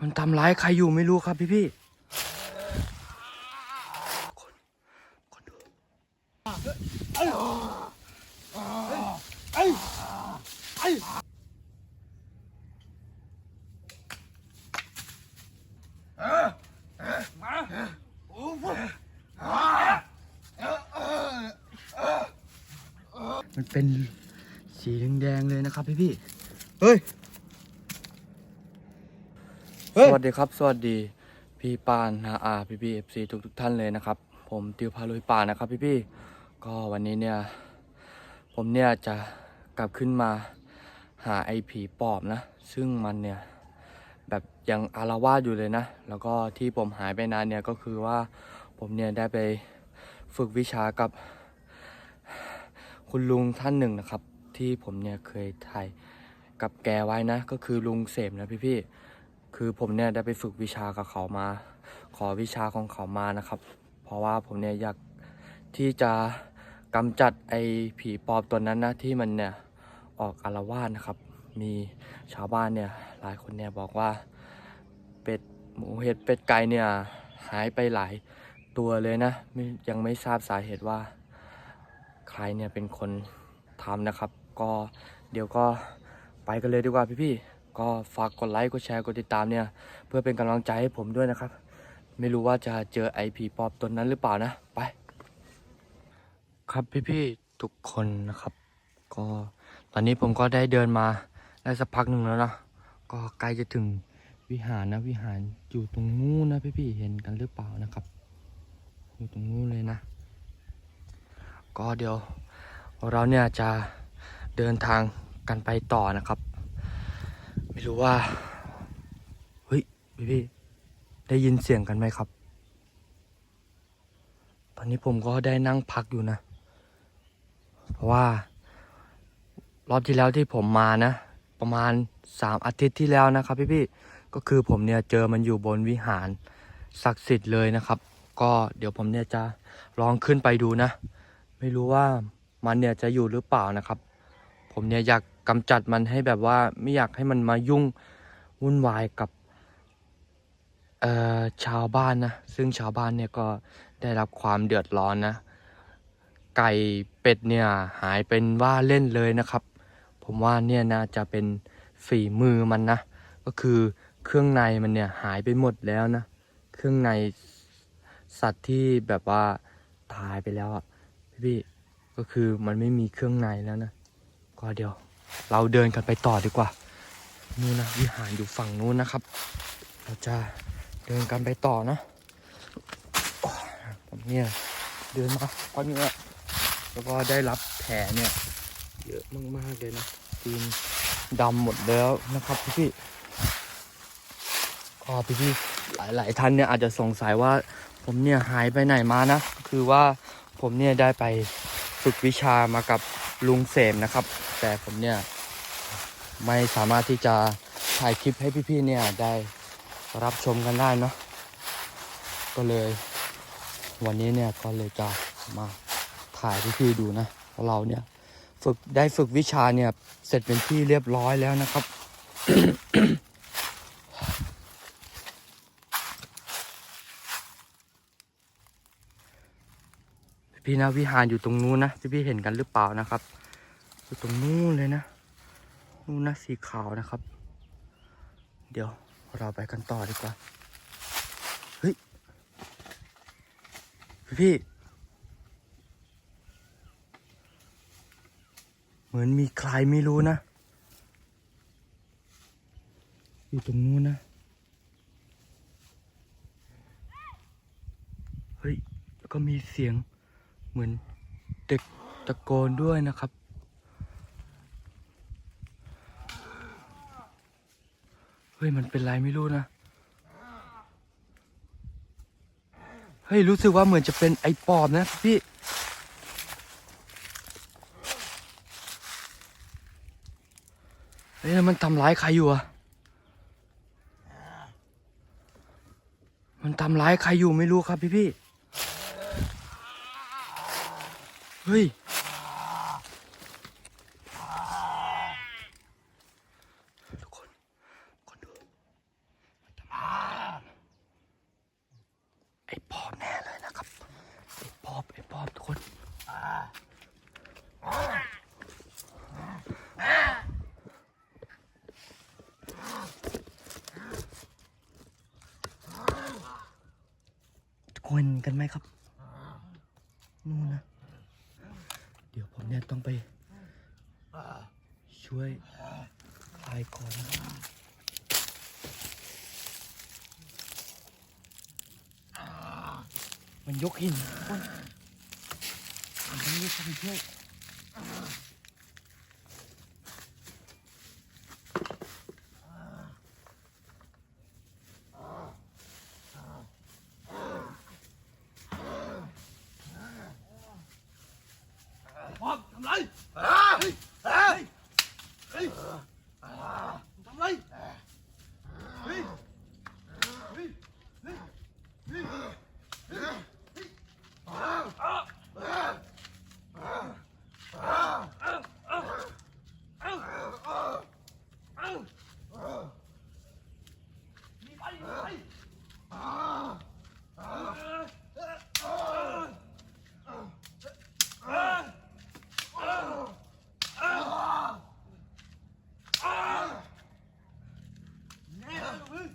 มันทำร้ายใครอยู่ไม่รู้ครับพี่พี่คนคนดู มันเป็นสีแดงๆเลยนะครับพี่พี่เฮ้ย สวัสดีครับ สวัสดีพี่ปานนาอาพี่พี่เอฟซีทุกทุกท่านเลยนะครับ ผมติวพาลุยป่านะครับพี่พี่ก็วันนี้เนี่ย ผมเนี่ยจะกลับขึ้นมาหาไอ้ผีปอบนะ ซึ่งมันเนี่ยแบบยังอารวาสอยู่เลยนะ แล้วก็ที่ผมหายไปนานเนี่ยก็คือว่าผมเนี่ยได้ไปฝึกวิชากับคุณลุงท่านหนึ่งนะครับ ที่ผมเนี่ยเคยถ่ายกับแกไว้นะ ก็คือลุงเสมนะพี่พี่ คือผมเนี่ยได้ไปฝึกวิชากับเขามา ขอวิชาของเขามานะครับ เพราะว่าผมเนี่ยอยากที่จะกำจัดไอ้ผีปอบตัวนั้นนะที่มันเนี่ยออกอารวาสนะครับ มีชาวบ้านเนี่ยหลายคนเนี่ยบอกว่าเป็ดหมูเห็ดเป็ดไก่เนี่ยหายไปหลายตัวเลยนะยังไม่ทราบสาเหตุว่า ใครเนี่ยเป็นคนทำนะครับ ก็เดี๋ยวก็ไปกันเลยดีกว่าพี่ๆ ก็ฝากกดไลค์กดแชร์กดติดตามเนี่ย เพื่อเป็นกำลังใจให้ผมด้วยนะครับ ไม่รู้ว่าจะเจอไอผีปอบตัวนั้นหรือเปล่านะไป ครับพี่ๆทุกคนนะครับ ก็ตอนนี้ผมก็ได้เดินมาได้สักพักหนึ่งแล้วนะก็ใกล้จะถึงวิหารนะวิหารอยู่ตรงนู้นนะพี่ๆเห็นกันหรือเปล่านะครับ อยู่ตรงนู้นเลยนะ ก็เดี๋ยวเราเนี่ยจะเดินทางกันไปต่อนะครับ ไม่รู้ว่า เฮ้ยพี่พี่ได้ยินเสียงกันไหมครับ ตอนนี้ผมก็ได้นั่งพักอยู่นะ เพราะว่า รอบที่แล้วที่ผมมานะ ประมาณสามอาทิตย์ที่แล้วนะครับ พี่พี่ก็คือผมเนี่ยเจอมันอยู่บนวิหารศักดิ์สิทธิ์เลยนะครับ ก็เดี๋ยวผมเนี่ยจะลองขึ้นไปดูนะ ไม่รู้ว่ามันเนี่ยจะอยู่หรือเปล่านะครับ ผมเนี่ยอยาก กำจัดมันให้แบบว่าไม่อยากให้มันมายุ่งวุ่นวายกับเอ่อชาวบ้านนะซึ่งชาวบ้านเนี่ยก็ได้รับความเดือดร้อนนะ ไก่เป็ดเนี่ยหายเป็นว่าเล่นเลยนะครับ ผมว่าเนี่ยน่าจะเป็นฝีมือมันนะ ก็คือเครื่องในมันเนี่ยหายไปหมดแล้วนะ เครื่องในสัตว์ที่แบบว่าตายไปแล้วอะพี่ก็คือมันไม่มีเครื่องในแล้วนะ ก็เดี๋ยว เราเดินกันไปต่อดีกว่า นู่นนะวิหารอยู่ฝั่งนู้นนะครับ เราจะเดินกันไปต่อนะผมเนี่ยเดินมาตอนนี้อแล้วก็ได้รับแผลเนี่ยเยอะมากๆเลยนะตีนดำหมดแล้วนะครับพี่ๆก็พี่ๆหลายๆท่านเนี่ยอาจจะสงสัยว่าผมเนี่ยหายไปไหนมานะ คือว่าผมเนี่ยได้ไปฝึกวิชามากับ ลุงเสมนะครับ แต่ผมเนี่ย ไม่สามารถที่จะถ่ายคลิปให้พี่ๆเนี่ยได้รับชมกันได้เนาะก็เลย วันนี้เนี่ยก็เลยจะมาถ่ายพี่ๆดูนะเราเนี่ยฝึกได้ฝึกวิชาเนี่ย เสร็จเป็นที่เรียบร้อยแล้วนะครับ พี่นะวิหารอยู่ตรงนู้นนะพี่พี่เห็นกันหรือเปล่านะครับ อยู่ตรงนู้นเลยนะนู้นนะสีขาวนะครับ เดี๋ยวเราไปกันต่อดีกว่าเฮ้ยพี่พี่เหมือนมีใครไม่รู้นะ อยู่ตรงนู้นนะเฮ้ยแล้วก็มีเสียง เหมือนเด็กตะโกนด้วยนะครับ เฮ้ย มันเป็นไรไม่รู้นะ เฮ้ย รู้สึกว่าเหมือนจะเป็นไอ้ปอบนะพี่เฮ้ยมันทำร้ายใครอยู่อะมันทำร้ายใครอยู่ไม่รู้ครับพี่พี่ ฮ้ย ทุกคน คนดูมันไอ้ปอบแน่เลยนะครับ ไอ้ปอบ ไอ้ปอบทุกคนคุกกันไหมครับ ต้องไปช่วยคลายก่อนมันยกหินคนมันต้องรีบเข้าไปช่วย พร้อมทำไรเฮ้ยเฮ้ยเฮ้ยทำไรเฮ้ยเฮ้ยเฮ้ยเฮ้ยเฮ้ยมีไปมีไปแน่เลยมึง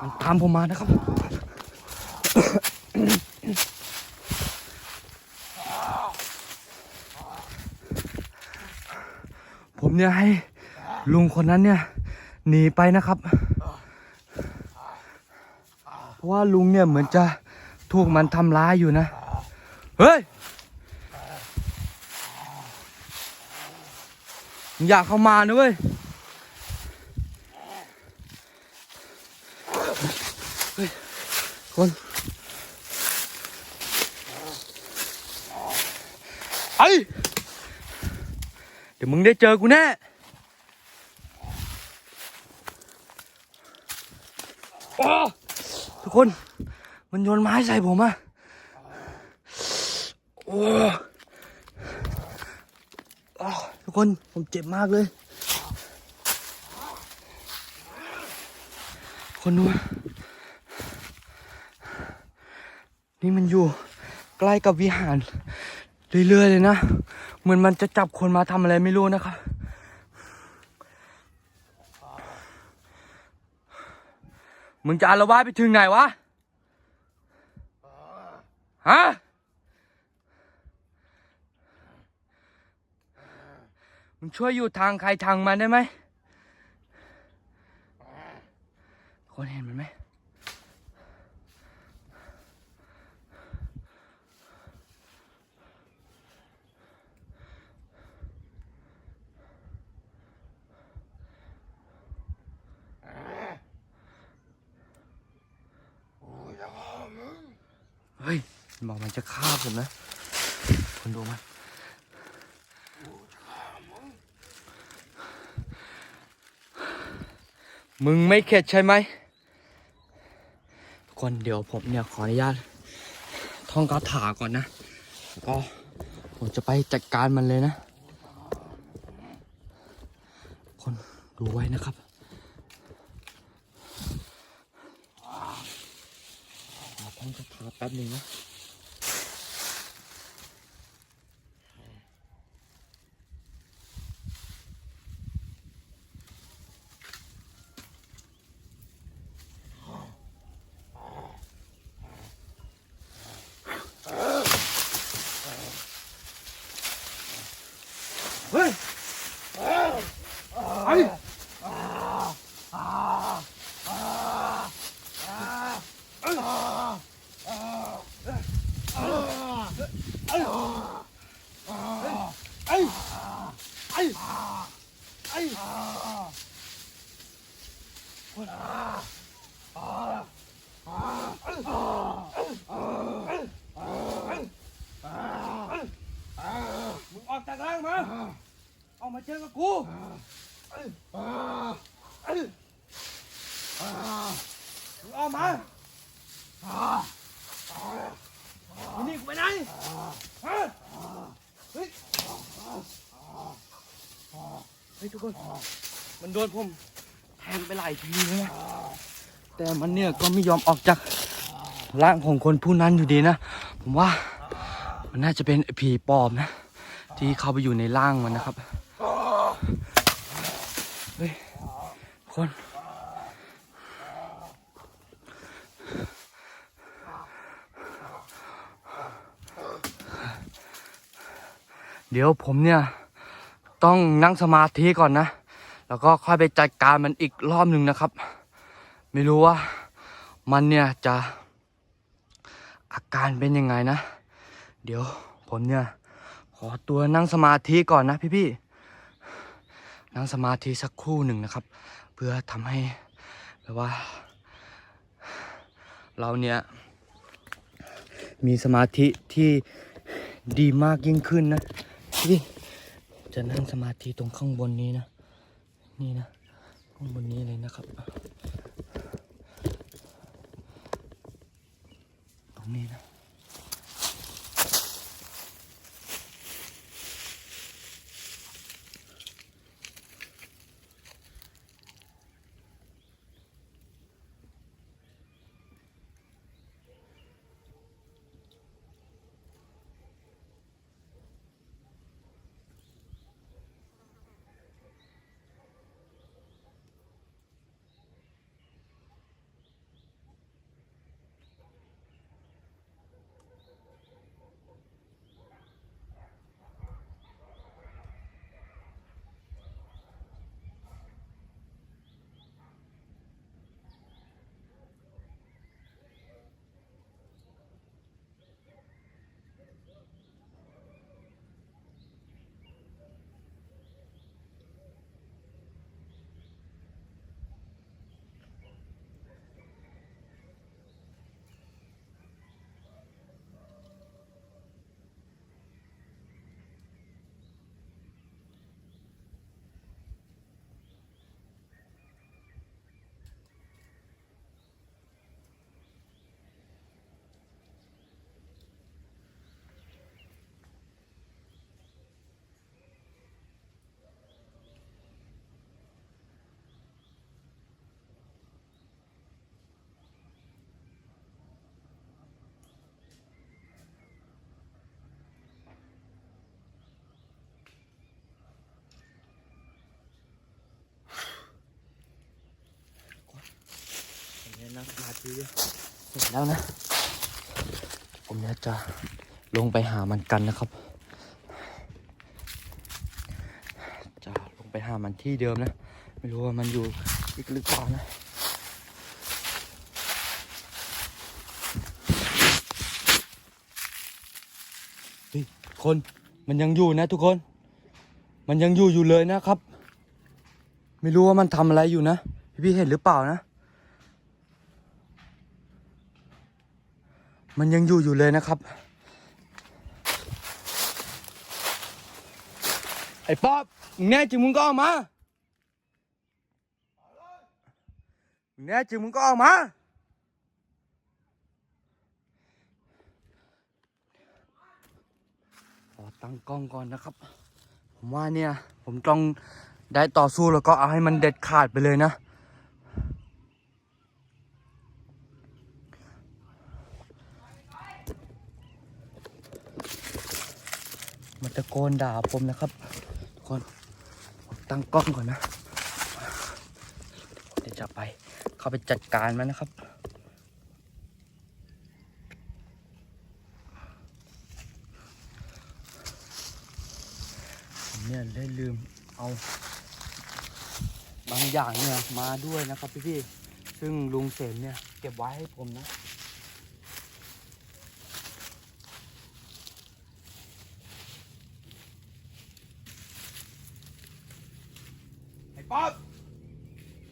มันตามผมมานะครับ ผมเนี่ยให้ลุงคนนั้นเนี่ย หนีไปนะครับ เพราะว่าลุงเนี่ยเหมือนจะถูกมันทำร้ายอยู่นะ เฮ้ยอย่าเข้ามานะเว้ย คนไอเดี๋ยวมึงได้เจอกูแน่ทุกคน มันโยนไม้ใส่ผมอะโอ้ทุกคน ผมเจ็บมากเลย คนดู นี่มันอยู่ใกล้กับวิหาร เรื่อยๆเลยนะ เหมือนมันจะจับคนมาทำอะไรไม่รู้นะครับมึงจะอารวาสไปถึงไหนวะ ฮะ มึงช่วยอยู่ทางใครทางมันได้ไหม คนเห็นมันไหม เฮ้ยมันบอกมันจะฆ่าผมนะคนดูมันมึงไม่เข็ดใช่ไหมทุกคนเดี๋ยวผมเนี่ยขออนุญาตท่องคาถาก่อนนะแล้วก็ผมจะไปจัดการมันเลยนะ คนดูไว้นะครับท่องคาถาแป๊บหนึ่งนะ เฮ้ยไอ้ไอ้ไอ้ไอ้มึงออกจากร่างมาออกมาเจอกับกูมึงออกมามึงหนีกูไปไหนฮะเฮ้ย เฮ้ยทุกคน มันโดนผมแทงไปหลายทีเลยนะแต่มันเนี่ยก็ไม่ยอมออกจากร่างของคนผู้นั้นอยู่ดีนะ ผมว่ามันน่าจะเป็นผีปอบนะ ที่เข้าไปอยู่ในร่างมันนะครับ เฮ้ยคน เดี๋ยวผมเนี่ย ต้องนั่งสมาธิก่อนนะ แล้วก็ค่อยไปจัดการมันอีกรอบหนึ่งนะครับ ไม่รู้ว่ามันเนี่ยจะอาการเป็นยังไงนะ เดี๋ยวผมเนี่ย ขอตัวนั่งสมาธิก่อนนะพี่ๆ นั่งสมาธิสักครู่หนึ่งนะครับ เพื่อทำให้แบบว่า เราเนี่ย มีสมาธิที่ดีมากยิ่งขึ้นนะพี่ จะนั่งสมาธิตรงข้างบนนี้นะ นี่นะ ข้างบนนี้เลยนะครับ ตรงนี้นะ มาธิอยู่เสร็จแล้วนะ ผมเนี่ยจะลงไปหามันกันนะครับ จะลงไปหามันที่เดิมนะ ไม่รู้ว่ามันอยู่อีกหรือเปล่านะคนมันยังอยู่นะทุกคน มันยังอยู่อยู่เลยนะครับ ไม่รู้ว่ามันทำอะไรอยู่นะ พี่ๆเห็นหรือเปล่านะ มันยังอยู่อยู่เลยนะครับ ไอ้ป๊อบมึงแน่จริงมึงก็ออกมาแน่จริงมึงก็ออกมาขอตั้งกล้องก่อนนะครับ ผมว่าเนี่ย ผมต้องได้ต่อสู้แล้วก็เอาให้มันเด็ดขาดไปเลยนะ ตะโกนด่าผมนะครับ ทุกคนผมตั้งกล้องก่อนนะเดี๋ยวจะไป เข้าไปจัดการมันนะครับเนี่ยได้ลืมเอาบางอย่างเนี่ยมาด้วยนะครับพี่ๆซึ่งลุงเสมเนี่ยเก็บไว้ให้ผมนะ ไอ้ป๊อบ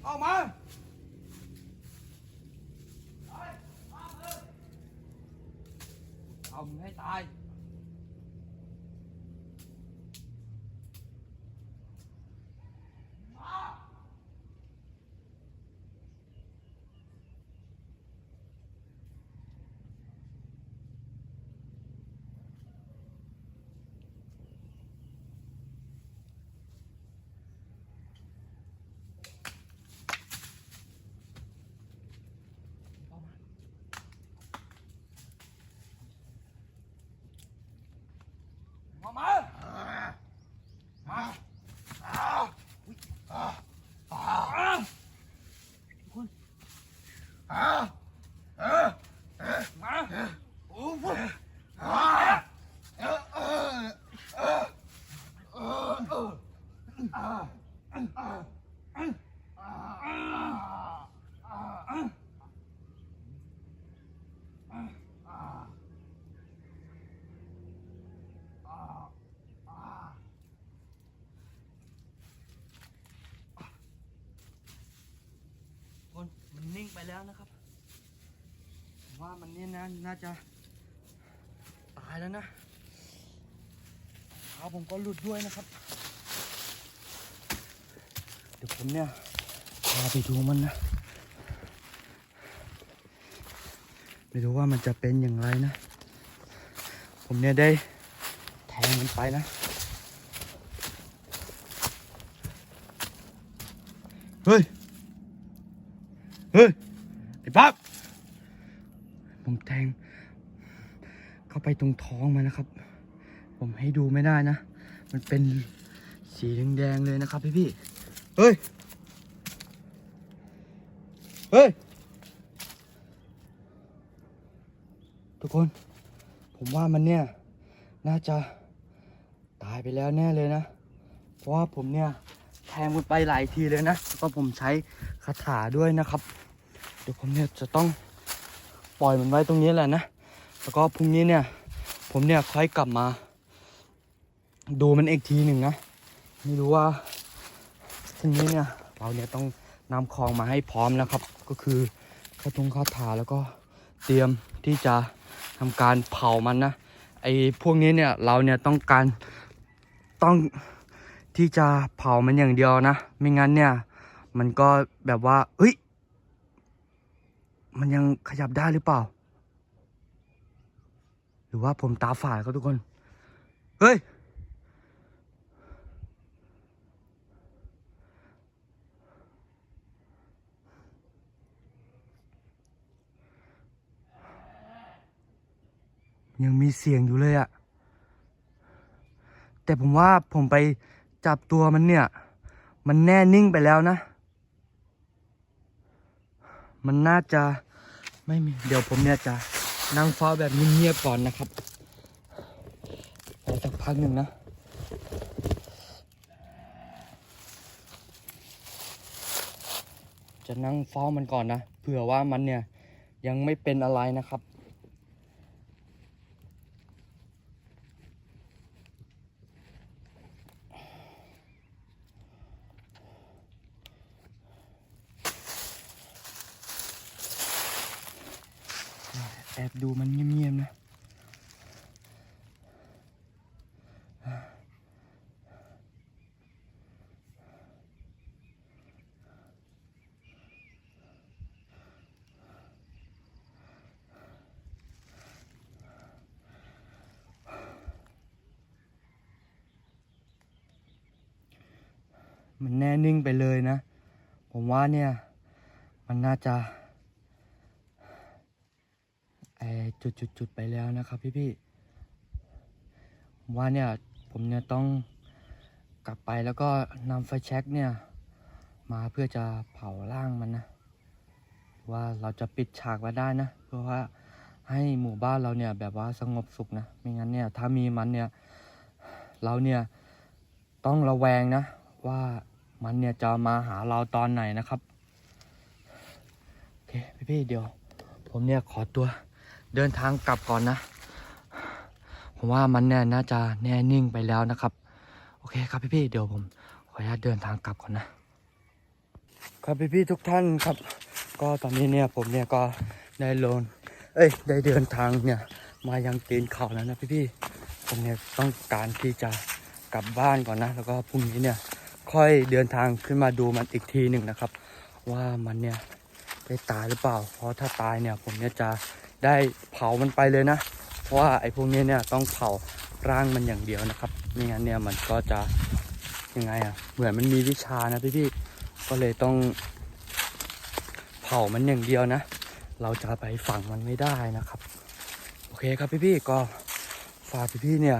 ออกมา ทำให้ตาย มามามาอ่าอุ๊ยอ่าอ่าคุณอ่าอ่ามาโอ้โหอ่าเออเออเออเออเอออ่าอ่าอ่าอ่า คนมันนิ่งไปแล้วนะครับผมว่ามั น่าจะตายแล้วนะเท้าผมก็หลุดด้วยนะครับ เดี๋ยวผมเนี่ยพาไปดูมันนะ ไม่รู้ว่ามันจะเป็นอย่างไรนะ ผมเนี่ยได้แทงมันไปนะ เฮ้ย เฮ้ย ไอ้ปั๊บผมแทง เข้า ไปตรงท้องมันนะครับ ผมให้ดูไม่ได้นะ มันเป็นสีแดงๆเลยนะครับพี่พี่ๆเฮ้ย เฮ้ย ทุกคน ผมว่ามันเนี่ย น่าจะตายไปแล้วแน่เลยนะ เพราะว่าผมเนี่ยแทงมันไปหลายทีเลยนะแล้วก็ผมใช้คาถาด้วยนะครับ เดี๋ยวผมเนี่ยจะต้องปล่อยมันไว้ตรงนี้แหละนะ แล้วก็พรุ่งนี้เนี่ย ผมเนี่ยค่อยกลับมา ดูมันอีกทีหนึ่งนะ ไม่รู้ว่าทีนี้เนี่ยเราเนี่ยต้องนำของมาให้พร้อมแล้วครับ ก็คือข้าวตรงข้าถาแล้วก็เตรียมที่จะทำการเผามันนะไอ้พวกนี้เนี่ยเราเนี่ยต้องการต้องที่จะเผามันอย่างเดียวนะ ไม่งั้นเนี่ย มันก็แบบว่าเอ้ย มันยังขยับได้หรือเปล่า รือว่าผมตาฝาดครับทุกคน เฮ้ย ยังมีเสียงอยู่เลยอะแต่ผมว่าผมไปจับตัวมันเนี่ย มันแน่นิ่งไปแล้วนะ มันน่าจะไม่มี เดี๋ยวผมเนี่ยจะ นั่งเฝ้าแบบเงียบๆก่อนนะครับรอสักพักหนึ่งนะจะนั่งเฝ้ามันก่อนนะเผื่อว่ามันเนี่ยยังไม่เป็นอะไรนะครับ แอบ ดูมันเงียบๆนะมันแน่นิ่งไปเลยนะ ผมว่าเนี่ย มันน่าจะ ไอ จุดจุดจุดๆๆไปแล้วนะครับพี่พี่ๆว่าเนี่ยผมเนี่ยต้องกลับไปแล้วก็นำไฟแช็กเนี่ย มาเพื่อจะเผาร่างมันนะ ว่าเราจะปิดฉากไว้ได้นะ เพื่อว่าให้หมู่บ้านเราเนี่ยแบบว่าสงบสุขนะ ไม่งั้นเนี่ยถ้ามีมันเนี่ยเราเนี่ยต้องระแวงนะ ว่ามันเนี่ยจะมาหาเราตอนไหนนะครับ โอเคพี่ๆเดี๋ยว ผมเนี่ยขอตัว เดินทางกลับก่อนนะ ผมว่ามันเนี่ยน่าจะแน่นิ่งไปแล้วนะครับ โอเคครับพี่ๆเดี๋ยวผมขออนุญาตเดินทางกลับก่อนนะ ครับพี่ๆทุกท่านครับ ก็ตอนนี้เนี่ยผมเนี่ยก็ได้ลงเอ้ยได้เดินทางเนี่ยมายังตีนเขาแล้วนะพี่ๆผมเนี่ยต้องการที่จะกลับบ้านก่อนนะ แล้วก็พรุ่งนี้เนี่ยค่อยเดินทางขึ้นมาดูมันอีกทีหนึ่งนะครับ ว่ามันเนี่ยได้ตายหรือเปล่า เพราะถ้าตายเนี่ยผมเนี่ยจะ ได้เผามันไปเลยนะ เพราะว่าไอ้พวกนี้เนี่ยต้องเผาร่างมันอย่างเดียวนะครับไม่งั้นเนี่ยมันก็จะยังไงอะ่ะเหมือนมันมีวิชานะพี่ๆก็เลยต้องเผามันอย่างเดียวนะ เราจะไปฝังมันไม่ได้นะครับ โอเคครับพี่ๆก็ฝากพี่ๆเนี่ย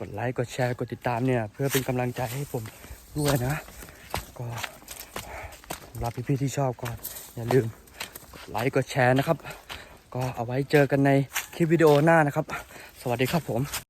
กดไลค์กดแชร์กดติดตามเนี่ย เพื่อเป็นกำลังใจให้ผมด้วยนะ ก็รับพี่ๆที่ชอบก็อย่าลืมกดไลค์กดแชร์นะครับ ก็เอาไว้เจอกันในคลิปวิดีโอหน้านะครับ สวัสดีครับผม